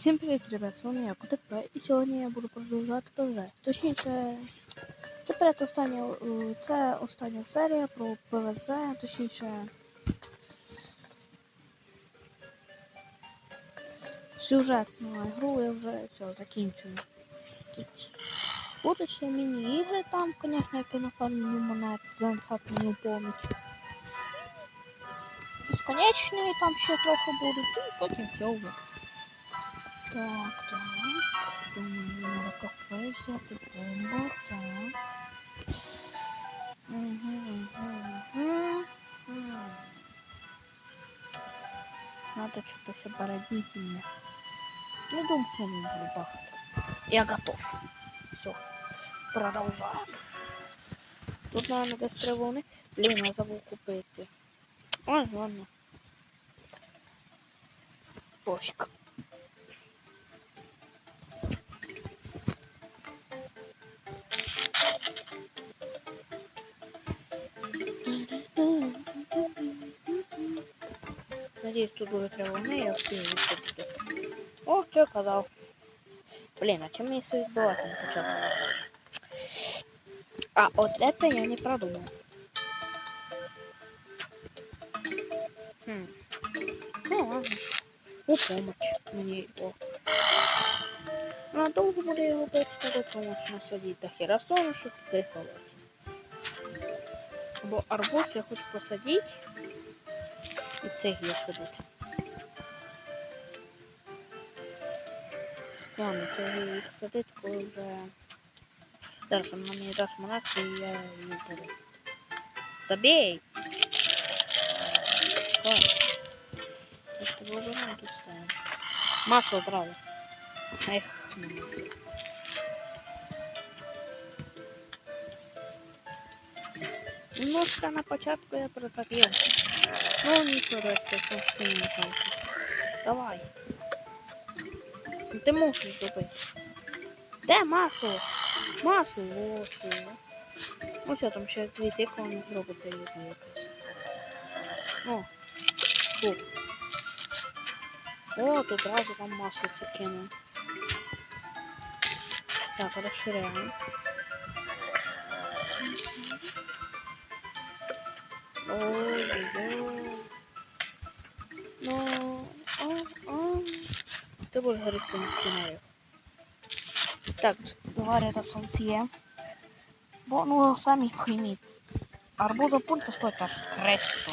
Всім привіт, ребят, з вами я КТП, і сьогодні я буду продовжувати ПВЗ. Точніше, це передостання, е, це остання серія про ПВЗ, точніше. Сюжетну гру я вже все закінчую. Будуть ще міні-ігри там, звісно, як і на фармі монет, за мені поміч. Безконечні там ще трохи будуть, і потім все вже. Так, так. Думаю, кафе взяти бомба, так. Угу, угу, угу. Надо что-то роднительно. Не думаю, что не буду бахать. Я готов. Все. Продолжаем. Тут, наверное, три волни. Я забув купити. Ой, ладно. Пофіг. Надеюсь, тут будет волны, я успею выкупить. О, что я казав. Блин, а чем мне все відбувати на початку? А, вот это я не продумал. Хм. Ну ладно. У помощь мне его. Надолго буде його бити, то конечно садить до херасону, щоб кайфувати. Бо арбуз я хочу посадити. І цих є садити. Ладно, це їх садити, коли вже... Дальше вона мені дасть монетку, і я її беру. Тут ставим. Масло травы. Эх, не масло. Немножко на початку я протопил. Ну ничего, это совсем не так. Давай. Ну, Ти мусиш добити. Де масло? Масло, його. Ну все, там ще дві тикви не зробити якось. О, тут. О, тут разу там масло це кинув. Так, розширяємо. Ой-ой-ой. Ну, а, а. Ти будеш горіти на сценарію. Так, говорять о сонці. Бо, ну, самі пойміть. Арбуза пульта стоїть аж 300.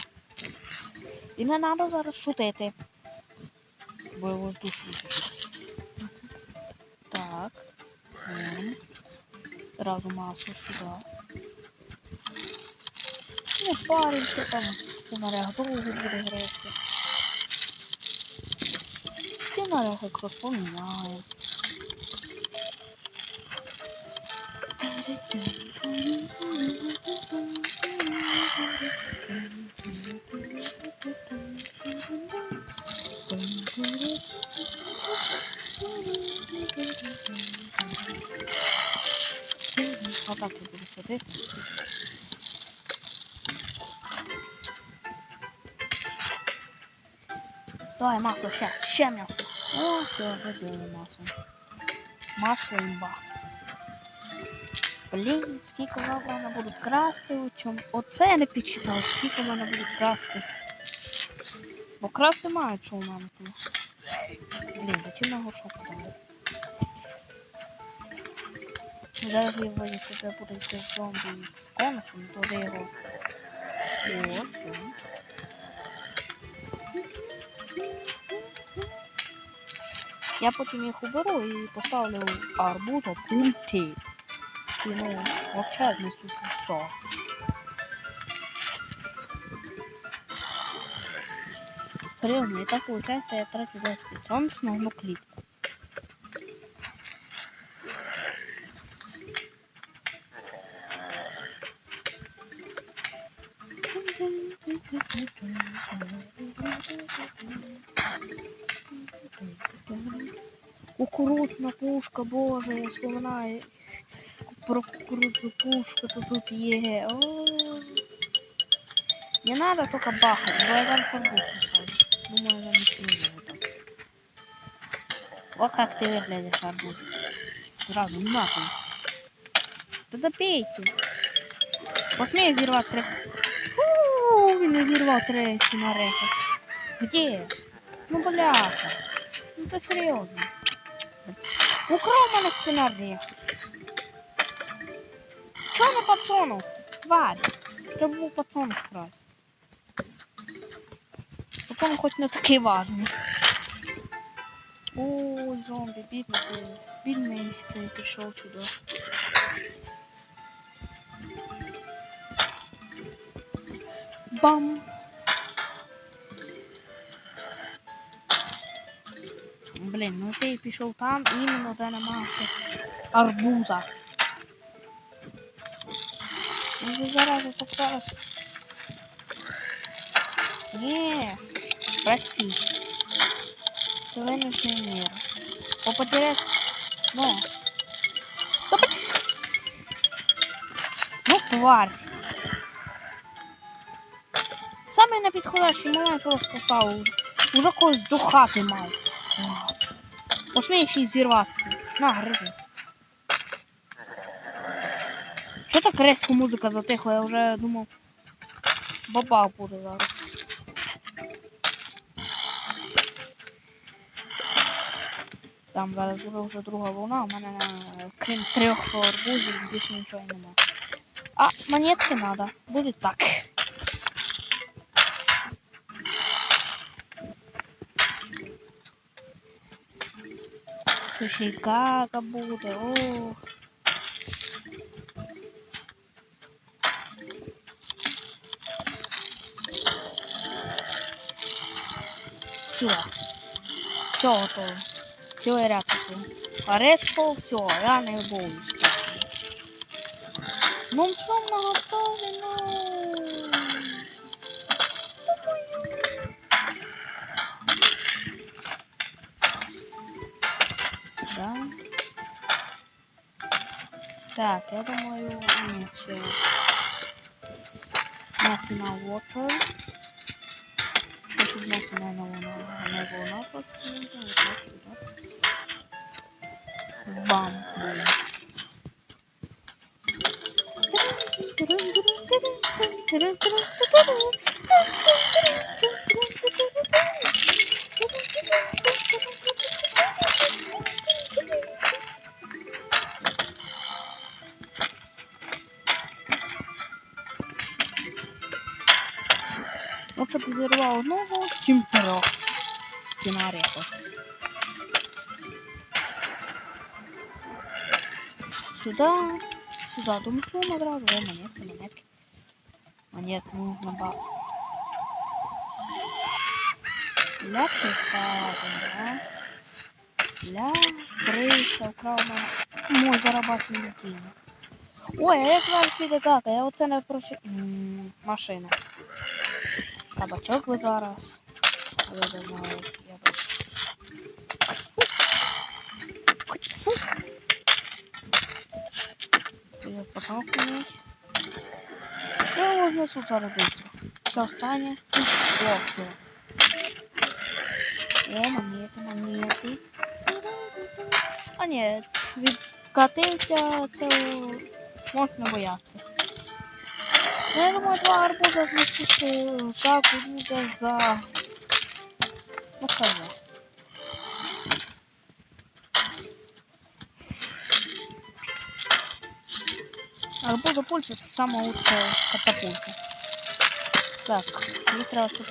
І не треба зараз шутити. Бо я воздушний. Так. М. Сразу масло сюда. Не паримся там. Сценария довго буде грести. Сценария якраз поміняємо. Отак я буду садити. Давай масло, ще, ще м'ясо. О, все, вибили масло. Масло імба. Блін, скільки в мене красти у чому. Оце я не підчитав, скільки в мене красти. Бо красти мають що у мене тут. Блін, зачем його шоку дали? Зараз його, якщо буде йти зомбі з конусом, то ви його. О, все. Я потім їх уберу і поставлю арбуза пульти. І ну, вообще знесу все. Серйозно, і так виходить, я трачу 10 сонц на одну клітку. Боже, я вспоминаю про кукурузну пушку, то тут є. О, Не надо только бахать, бо я там фарбу писал. Думаю, я ничего не буду. О, как ты выглядишь, арбуз. Сразу нахуй. Да добейте. Посмей взорвать. Фу, він не взорвав три сигарети. Где? Ну, бляха. Ну, це серйозно. Украв мене сценарій. Чого не пацану? Тварь. Треба був пацан вкрасть. Пацан хоч не такий важний. Ой, зомбі, бідний ти. Бідний цей пішов сюди. Бам! Блін, ну ти пішов там іменно де немає арбуза. Ну зараз зараз. Ні, прости. Винесений мир. Попотерять. Ну. Ну, тварь. Саме на підходящий момент просто став. Уже когось до хати мав. Посмієш ще й. На, гризи. Що так резко музика затихла? Я вже думав. Бабах буде зараз. Там зараз буде вже друга волна, у мене е, крім трьох арбузів більше нічого нема. А, монетки надо. Буде так. Тут ще й кака буде, ох. Все. Все готово. Все, я рякаю. А решта все, я не боюсь. Ну, що ми готові, ну. Да. Так, я думаю, все. Nothing на water. Хочу nothing на. На просто не знаю, вот. Бам, бум. Лучше б зірвав одного, чим трьох сценаріїв. Сюда, сюда, думаю, что он одразу, о, монетки, монетки. Монет нужно ба. Ля прихадом, да? Ля крыша, украв мене. Мой зарабатываю денег. Ой, а як зараз піде так, а я оце не прощу. М, Машина. Кабачок ви зараз. Я думаю, я би... Я потом охуеть. Я его внесу зараз быстро. Все стане. О, все. О, монети, монети. А ні, відкатився, це можна боятися. Я думаю, два арбуза зносити так буде за... Ну, хай. Арбуза это самая лучшая катапульта. Так, треба тут.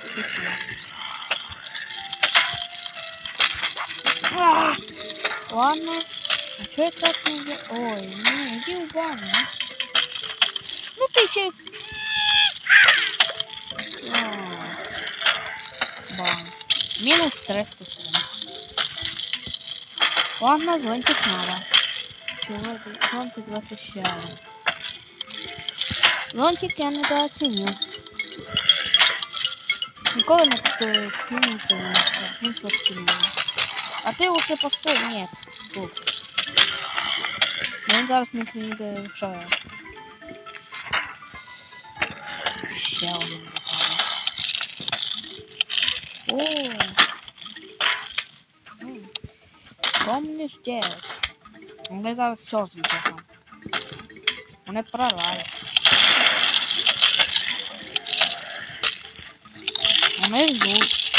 А! Ладно. А что я так не? Ой, ну иди в баню. Ну ты еще... Минус стресс пустым. Ладно, зонтик надо. Зонтик восхищаю. Зонтик я недооценил. Ніколи не купую іншу стіну. А ти лучше постой, нет. Тут. Він зараз не ніде вчає. Ще. О. М. Що мені ж делать? Вони зараз все нам. Вони прорвали. Вони ждуть.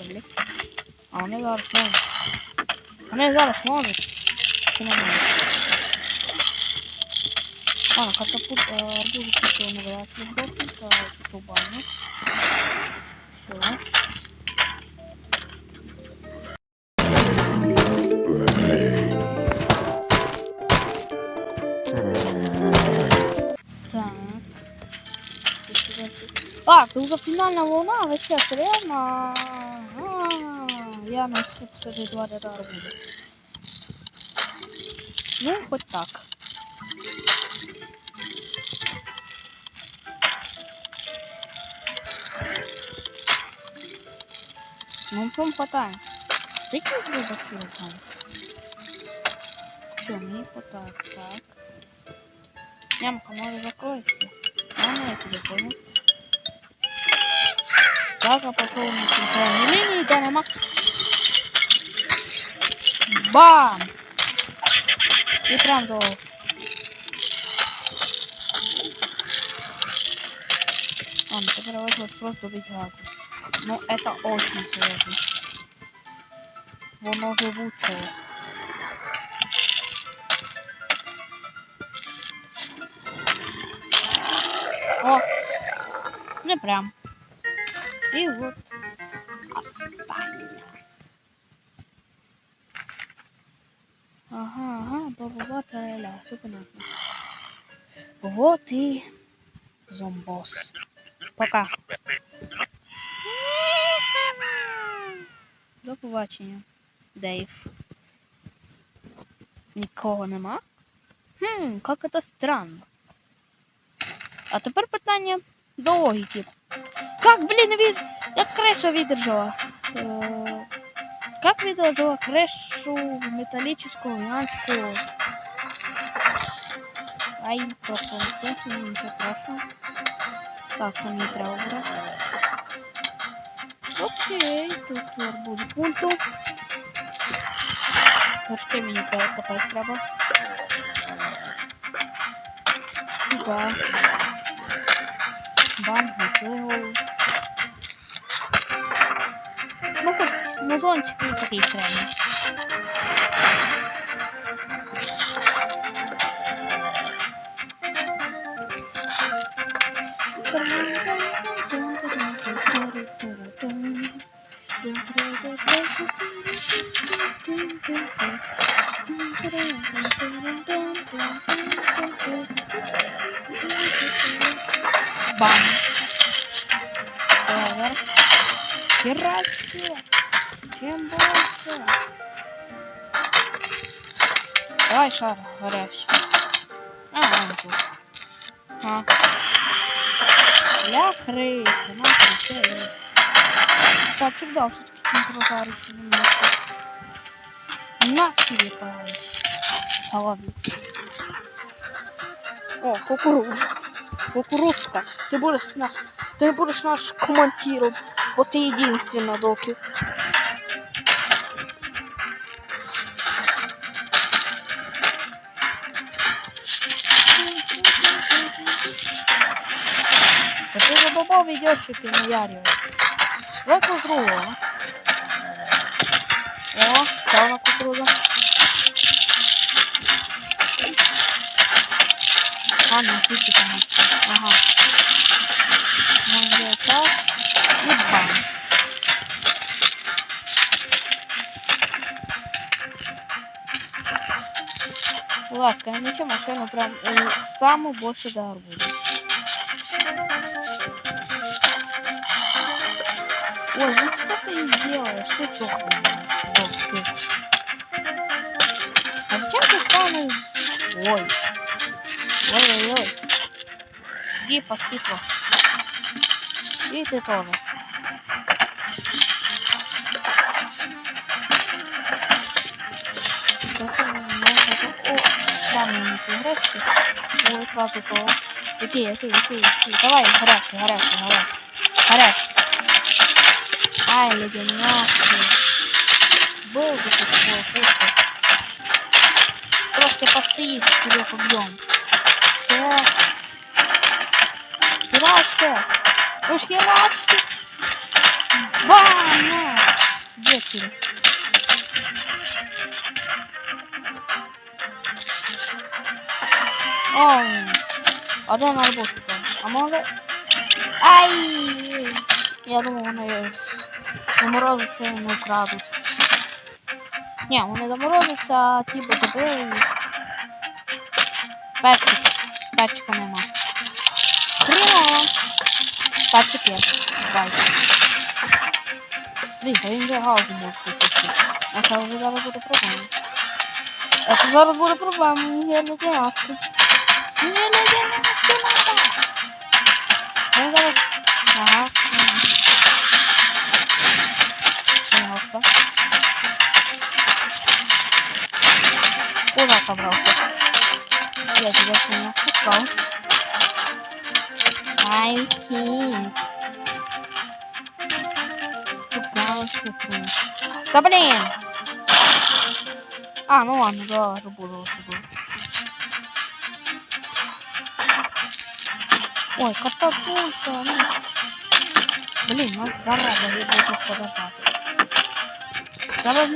Блін. А вони зараз можуть. Вони зараз можуть. Чи не можуть? А, катапульт, арбузы купил на вряд баню. Все. А, це вже фінальна волна, але ще. Ага. Я на тут сиджу два ряда арбуза. Ну, хоч так. Ну, прям хватает. Сколько грубо там? Все, мне хватает. Так. Ямка, может закроется? Ладно, я тебя понял. Так, а пошел на центральную линию, Динамакс. Бам! И прям до... Ладно, теперь возьму просто убить гаку. Ну, это очень сложно. Воно живучее. О! Не прям. И вот остальное. Ага, ага, баба таля, все понятно. Вот и зомбос. Пока. До побачення. Дейв. Нікого нема? Хм, як це странно. А тепер питання до логіки. Как, блін, від... як креша видержала? Э, Как видержала крешу металлического гигантского? Ай, пропал. Нічого страшного. Так, це мені треба брати. Окей, тут арбуз пульту. Горшки мені перекопати треба. Сюда. Бам, гасли голову. Ну, хоч музончик не такий середній. Бам. Овер. Херачи. Чем больше. Давай шар горящий. А, он тут. А. Для крысы. На крысе. Так, всегда все-таки не прожарится немножко. На тебе, пожалуйста. А ладно. О, кукуруза. Кукурузка. Ты будешь наш, ты будешь наш командиром. Вот ты единственный, Доки. Да ты за бобов ведешь, и ты наяриваешь. Давай другого. О, стала на кукуруза. Ладно, ключи там. Ага. Нам делать так. И бам. Ласка, я ничего, машину прям э, самый больше дар будет. Ой, ну что ты делаешь? Ты сохнешь. А зачем ты стану? Ой. Ой-ой-ой. Иди по списку. И ты тоже. Там играйте. Ой, сладко того. Иди, иди, иди, иди. Давай, горячий, горячий, давай. Горячий. Ай, ледяный. Был бы такой, просто. Просто постоит, вперед убьем. Все. Херачься! Уж херачься! Бам! На! Где ты? Оу! Один арбуз там. А може... Ай! Я думав, вони з- заморозиться і не вкрадуть. Ні, вони заморозяться, а ті буде били. Перчик. Перчика нема. Хріново. Перчик є. Бачу. Блін, та він вже галку може пустити. А це вже зараз буде проблема. А це зараз буде проблема, мені є ледяшки. Мені ледяшки надо. Ну зараз. Ага. Немножко. Куда собрался? Я тебя сильно пускал. Ай, ти. Скупался ты. Да блин! А, ну ладно, да, буду, буду. Ой, катапульта, ну. Блин, ну зараза, я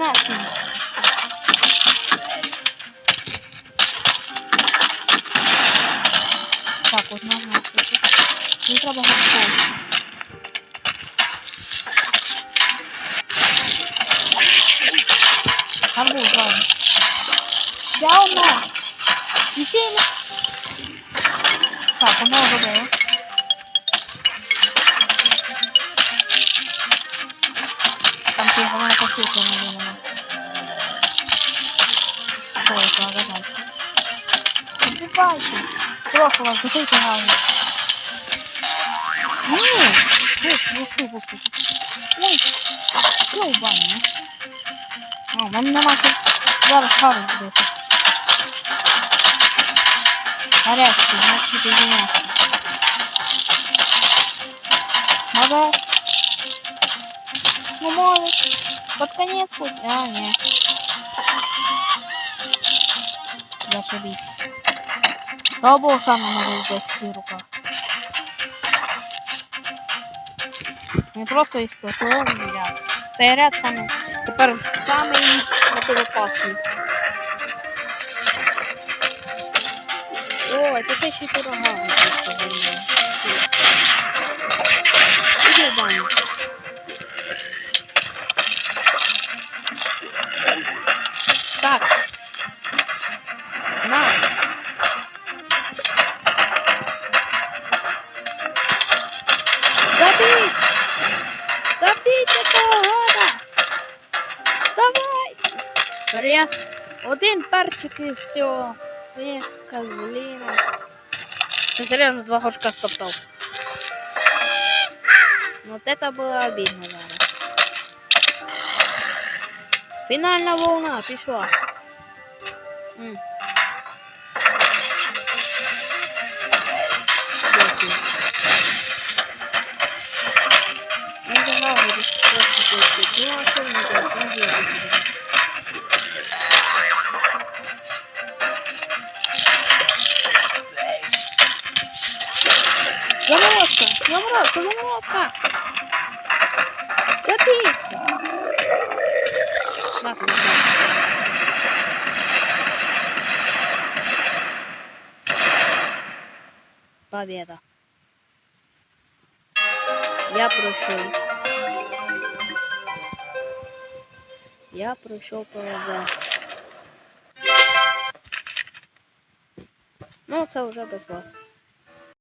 буду ฝากกดมากนะนี่เราบอกกันทำบุญก่อนเดี๋ยวมาดิฉันฝากกดมากก็ได้ทำเพียงเพราะว่าเขาคือคนนี้นะโอ้ยก็ได้ผมไม่ไหว Прошу вас, душите газу. Ні! Пусти, пусти, пусти. Ой, що у бані? А, в мене нема тут. Зараз хару збити. Гарячий, значить іди м'ясо. Може? Ну может. Под конец хоть. А, нет. Зашибись. Слава богу, сам не в свою. Не просто ісполосований ряд. Цей ряд саме тепер самий небезпечний. Ой, тут ще й пирога просто. Іди в баню. Так. Забить! Забить этого гада! Давай! Привет! Один перчик и все. Эх, козлина. Ты серьезно два горшка стоптал. Вот это было обидно, наверное. Фінальна волна пішла. М. Копейка! На, на, на. Победа. Я пройшов. Я пройшов ПВЗ. Ну, це вже без вас.